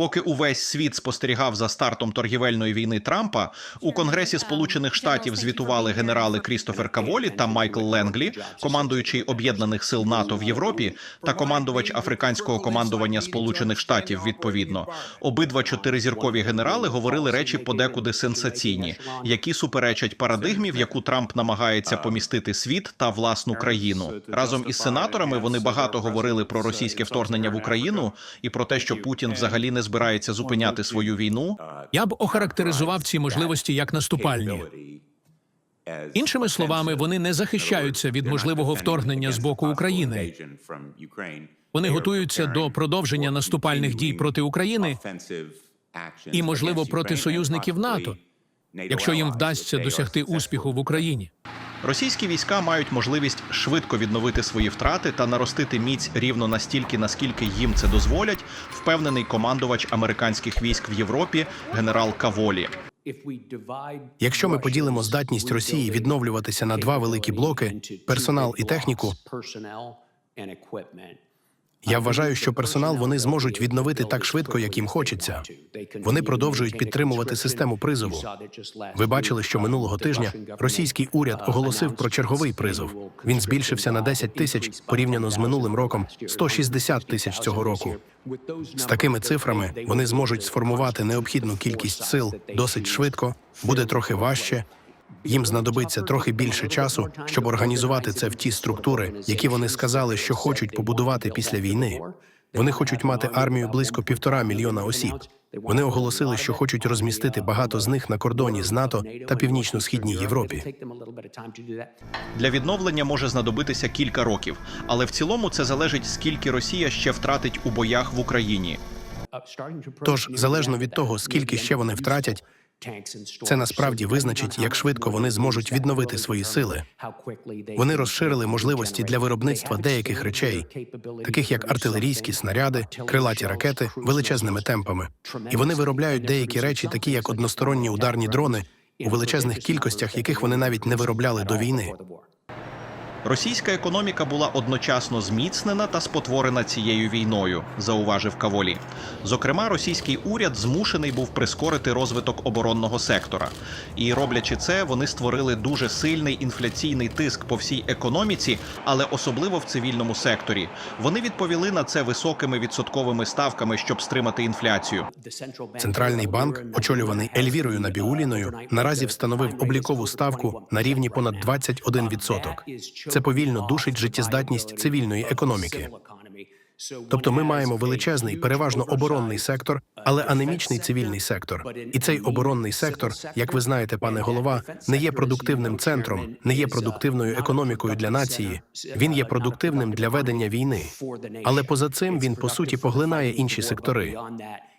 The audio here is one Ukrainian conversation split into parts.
Поки увесь світ спостерігав за стартом торгівельної війни Трампа, у Конгресі Сполучених Штатів звітували генерали Крістофер Каволі та Майкл Ленглі, командуючий об'єднаних сил НАТО в Європі та командувач африканського командування Сполучених Штатів. Відповідно, обидва чотиризіркові генерали говорили речі подекуди сенсаційні, які суперечать парадигмі, в яку Трамп намагається помістити світ та власну країну. Разом із сенаторами вони багато говорили про російське вторгнення в Україну і про те, що Путін взагалі не збирається зупиняти свою війну. Я б охарактеризував ці можливості як наступальні. Іншими словами, вони не захищаються від можливого вторгнення з боку України. Вони готуються до продовження наступальних дій проти України і, можливо, проти союзників НАТО, якщо їм вдасться досягти успіху в Україні. Російські війська мають можливість швидко відновити свої втрати та наростити міць рівно настільки, наскільки їм це дозволять, впевнений командувач американських військ в Європі генерал Каволі. Якщо ми поділимо здатність Росії відновлюватися на два великі блоки персонал і техніку, я вважаю, що персонал вони зможуть відновити так швидко, як їм хочеться. Вони продовжують підтримувати систему призову. Ви бачили, що минулого тижня російський уряд оголосив про черговий призов. Він збільшився на 10 тисяч порівняно з минулим роком 160 тисяч цього року. З такими цифрами вони зможуть сформувати необхідну кількість сил досить швидко, буде трохи важче. Їм знадобиться трохи більше часу, щоб організувати це в ті структури, які вони сказали, що хочуть побудувати після війни. Вони хочуть мати армію близько півтора мільйона осіб. Вони оголосили, що хочуть розмістити багато з них на кордоні з НАТО та північно-східній Європі. Для відновлення може знадобитися кілька років, але в цілому це залежить скільки Росія ще втратить у боях в Україні. Тож, залежно від того, скільки ще вони втратять, це насправді визначить, як швидко вони зможуть відновити свої сили. Вони розширили можливості для виробництва деяких речей, таких як артилерійські снаряди, крилаті ракети, величезними темпами. І вони виробляють деякі речі, такі як односторонні ударні дрони, у величезних кількостях, яких вони навіть не виробляли до війни. Російська економіка була одночасно зміцнена та спотворена цією війною, зауважив Каволі. Зокрема, російський уряд змушений був прискорити розвиток оборонного сектора. І роблячи це, вони створили дуже сильний інфляційний тиск по всій економіці, але особливо в цивільному секторі. Вони відповіли на це високими відсотковими ставками, щоб стримати інфляцію. Центральний банк, очолюваний Ельвірою Набіуліною, наразі встановив облікову ставку на рівні понад 21%. Це повільно душить життєздатність цивільної економіки. Тобто ми маємо величезний, переважно оборонний сектор, але анемічний цивільний сектор. І цей оборонний сектор, як ви знаєте, пане голова, не є продуктивним центром, не є продуктивною економікою для нації. Він є продуктивним для ведення війни. Але поза цим він по суті поглинає інші сектори.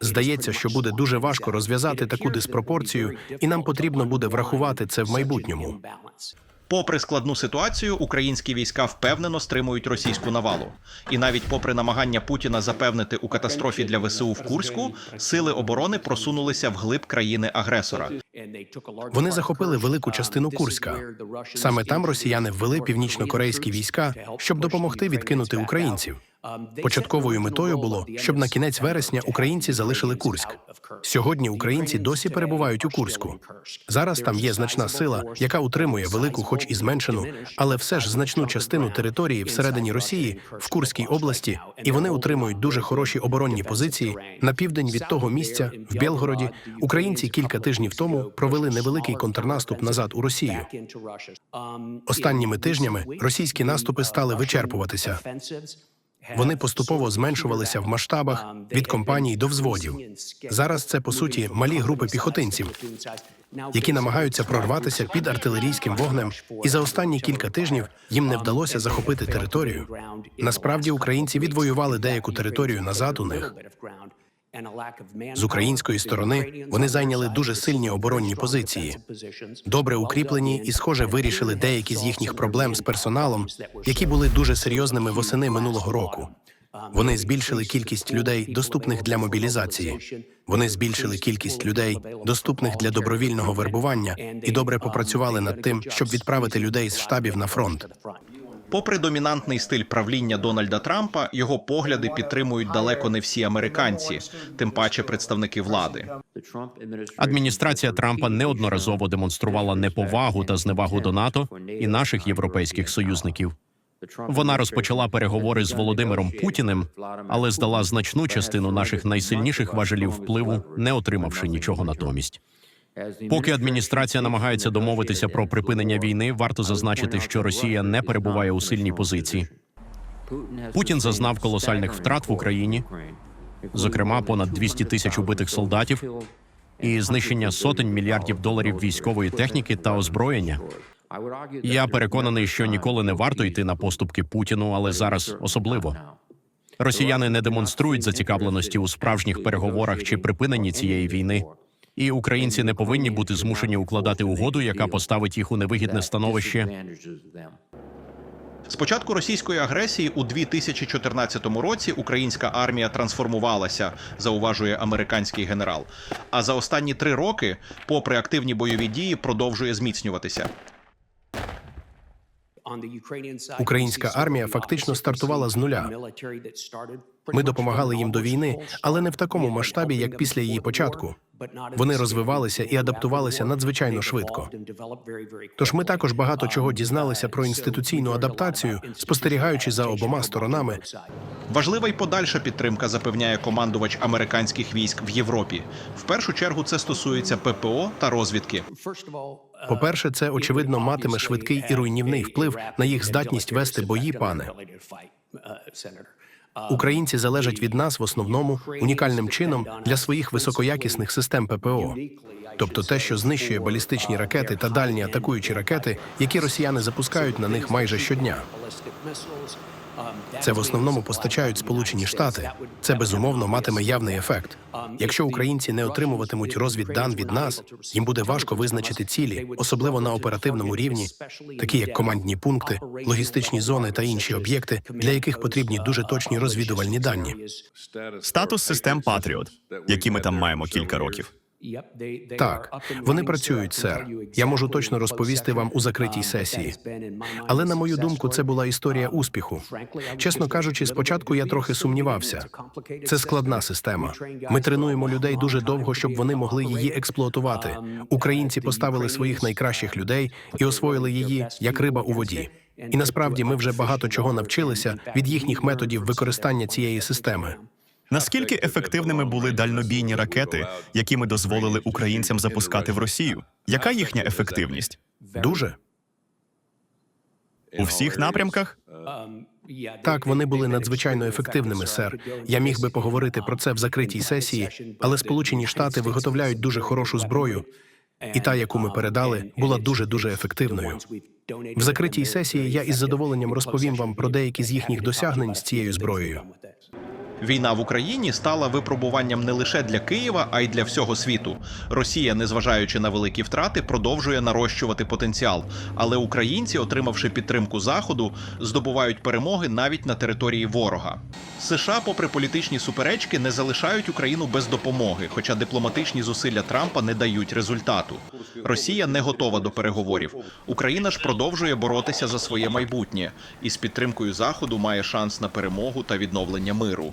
Здається, що буде дуже важко розв'язати таку диспропорцію, і нам потрібно буде врахувати це в майбутньому. Попри складну ситуацію, українські війська впевнено стримують російську навалу. І навіть попри намагання Путіна запевнити у катастрофі для ВСУ в Курську, сили оборони просунулися вглиб країни-агресора. Вони захопили велику частину Курська. Саме там росіяни ввели північно-корейські війська, щоб допомогти відкинути українців. Початковою метою було, щоб на кінець вересня українці залишили Курськ. Сьогодні українці досі перебувають у Курську. Зараз там є значна сила, яка утримує велику, хоч і зменшену, але все ж значну частину території всередині Росії в Курській області, і вони утримують дуже хороші оборонні позиції на південь від того місця в Білгороді. Українці кілька тижнів тому провели невеликий контрнаступ назад у Росію. Останніми тижнями російські наступи стали вичерпуватися. Вони поступово зменшувалися в масштабах від компаній до взводів. Зараз це по суті малі групи піхотинців, які намагаються прорватися під артилерійським вогнем, і за останні кілька тижнів їм не вдалося захопити територію. Насправді українці відвоювали деяку територію назад у них. З української сторони вони зайняли дуже сильні оборонні позиції, добре укріплені і, схоже, вирішили деякі з їхніх проблем з персоналом, які були дуже серйозними восени минулого року. Вони збільшили кількість людей, доступних для мобілізації. Вони збільшили кількість людей, доступних для добровільного вербування, і добре попрацювали над тим, щоб відправити людей з штабів на фронт. Попри домінантний стиль правління Дональда Трампа, його погляди підтримують далеко не всі американці, тим паче представники влади. Адміністрація Трампа неодноразово демонструвала неповагу та зневагу до НАТО і наших європейських союзників. Вона розпочала переговори з Володимиром Путіним, але здала значну частину наших найсильніших важелів впливу, не отримавши нічого натомість. Поки адміністрація намагається домовитися про припинення війни, варто зазначити, що Росія не перебуває у сильній позиції. Путін зазнав колосальних втрат в Україні, зокрема понад 200 тисяч убитих солдатів і знищення сотень мільярдів доларів військової техніки та озброєння. Я переконаний, що ніколи не варто йти на поступки Путіну, але зараз особливо. Росіяни не демонструють зацікавленості у справжніх переговорах чи припиненні цієї війни. І українці не повинні бути змушені укладати угоду, яка поставить їх у невигідне становище. З початку російської агресії у 2014 році українська армія трансформувалася, зауважує американський генерал. А за останні три роки, попри активні бойові дії, продовжує зміцнюватися. Українська армія фактично стартувала з нуля. Ми допомагали їм до війни, але не в такому масштабі, як після її початку. Вони розвивалися і адаптувалися надзвичайно швидко. Тож ми також багато чого дізналися про інституційну адаптацію, спостерігаючи за обома сторонами. Важлива й подальша підтримка, запевняє командувач американських військ в Європі. В першу чергу це стосується ППО та розвідки. По-перше, це очевидно матиме швидкий і руйнівний вплив на їх здатність вести бої, пане. Українці залежать від нас в основному унікальним чином для своїх високоякісних систем ППО. Тобто те, що знищує балістичні ракети та дальні атакуючі ракети, які росіяни запускають на них майже щодня. Це в основному постачають Сполучені Штати. Це безумовно матиме явний ефект. Якщо українці не отримуватимуть розвіддан від нас, їм буде важко визначити цілі, особливо на оперативному рівні, такі як командні пункти, логістичні зони та інші об'єкти, для яких потрібні дуже точні розвідувальні дані. Статус систем Патріот, які ми там маємо кілька років. Так, вони працюють, сер. Я можу точно розповісти вам у закритій сесії. Але на мою думку, це була історія успіху. Чесно кажучи, спочатку я трохи сумнівався. Це складна система. Ми тренуємо людей дуже довго, щоб вони могли її експлуатувати. Українці поставили своїх найкращих людей і освоїли її як риба у воді. І насправді ми вже багато чого навчилися від їхніх методів використання цієї системи. Наскільки ефективними були дальнобійні ракети, які ми дозволили українцям запускати в Росію? Яка їхня ефективність? Дуже У всіх напрямках? так, вони були надзвичайно ефективними, сер. Я міг би поговорити про це в закритій сесії, але Сполучені Штати виготовляють дуже хорошу зброю, і та, яку ми передали, була дуже дуже ефективною. В закритій сесії я із задоволенням розповім вам про деякі з їхніх досягнень з цією зброєю. Війна в Україні стала випробуванням не лише для Києва, а й для всього світу. Росія, незважаючи на великі втрати, продовжує нарощувати потенціал. Але українці, отримавши підтримку заходу, здобувають перемоги навіть на території ворога. США, попри політичні суперечки, не залишають Україну без допомоги, хоча дипломатичні зусилля Трампа не дають результату. Росія не готова до переговорів. Україна ж продовжує боротися за своє майбутнє і з підтримкою заходу має шанс на перемогу та відновлення миру.